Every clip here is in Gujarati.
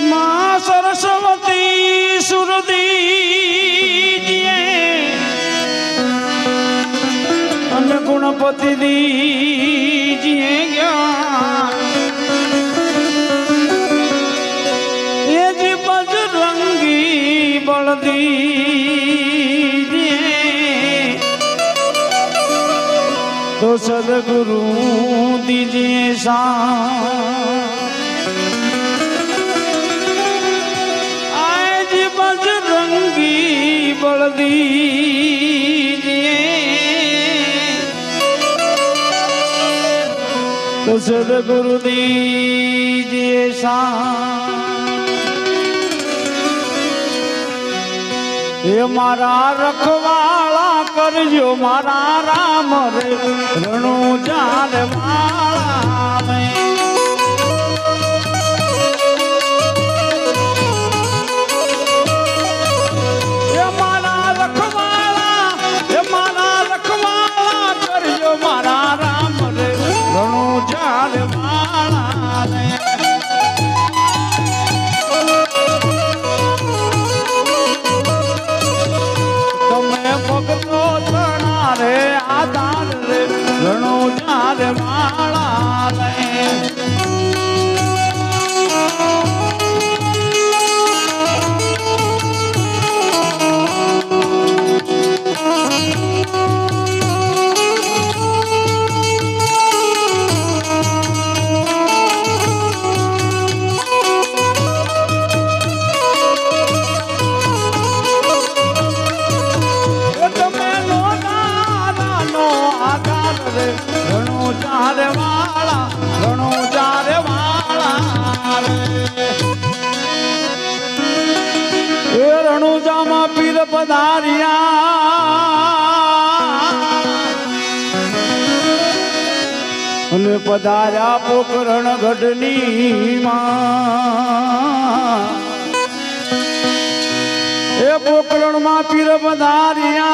માં સરસ્વતી સુરદી અને ગુણપતિ દીજીએ ગયા. એ જી બજરંગી બળદીજીએ તો સદગુરુ દીજીએ સા બજરંગી બળદીજીએ તો સદગુરુ દીજીએ સા એ મારા રખવાળા કરજો મારા રામ રે રણુ પધાર્યા. અને પધાર્યા પોકરણ ગઢની માં એ પોકરણમાં પીર પધાર્યા.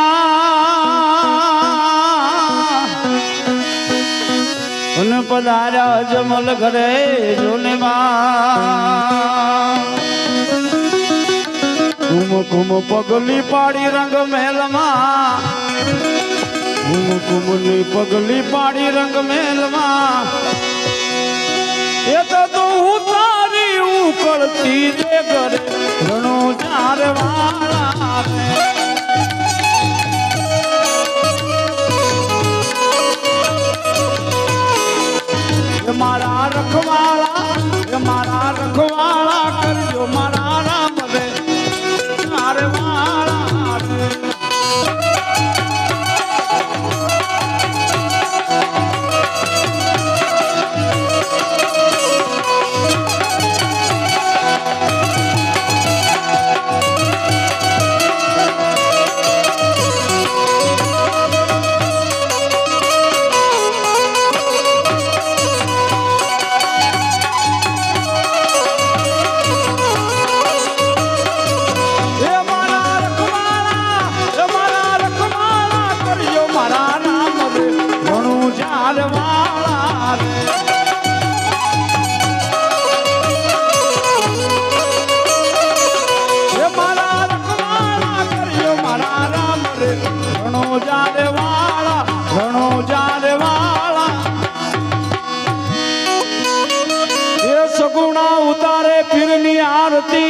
અને પધાર્યા જમલ ઘરે જોને માં કુમ કુમ પગલી પાડી રંગ મહેલમાં. કુમ કુમની પગલી પાડી રંગ મહેલમાં. એ તો તું ઉતારી ઉકળતી દે ઘરે ઘણો ચાર વાળા મારા રખવાળા આરતી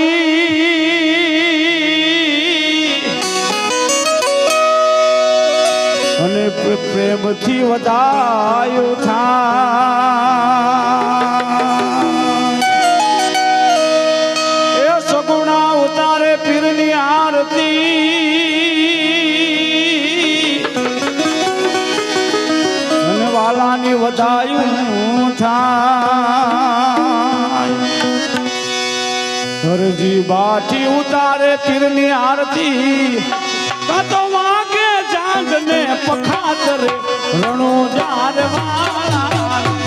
અને પ્રે- પ્રેમથી વધાયો થા એ સગુણા ઉતારે પીરની આરતી. અને વાલાની વધાયું થાય. હરજી બાટી ઉતારે પીરની આરતી. કાતો વાગે જાગ ને પખાતર રણો જાર વાળા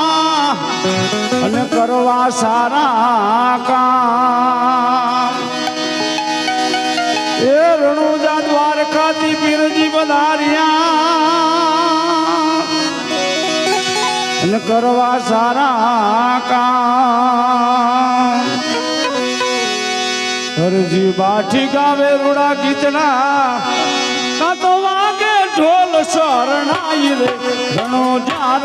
પધાર્યા અને કરવા સારા કામ. એ રણુજા દ્વારકાથી પીરજી પધાર્યા અને કરવા સારા કામ. હરજી બાઠી ગાવે રૂડા ગીતના, કાં વાગે ઢોલ શરણાઈ રે. ઘણો જાર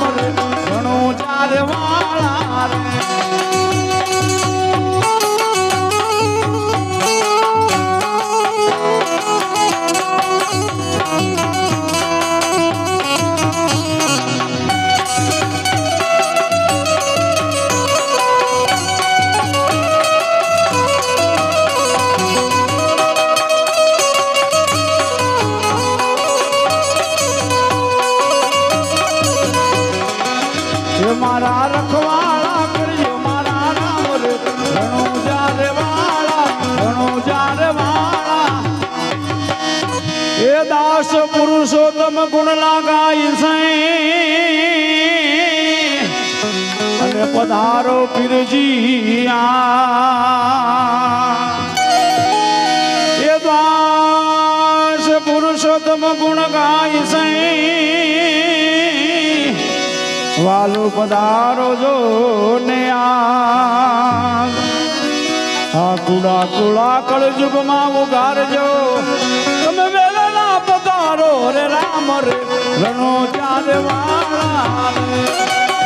રામ રે ઘણું ચાર વાળા રે. દાસ પુરુષોત્તમ ગુણ લાગાઈ સઈ અને પધારો પીરજી એ દાસ પુરુષોત્તમ ગુણ ગાય સઈ વાલો પધારો જો ને આ. કુડા કુડા કળજુગમાં ઉગારજો. ઓરે રામ રે રણો ચાર વાળા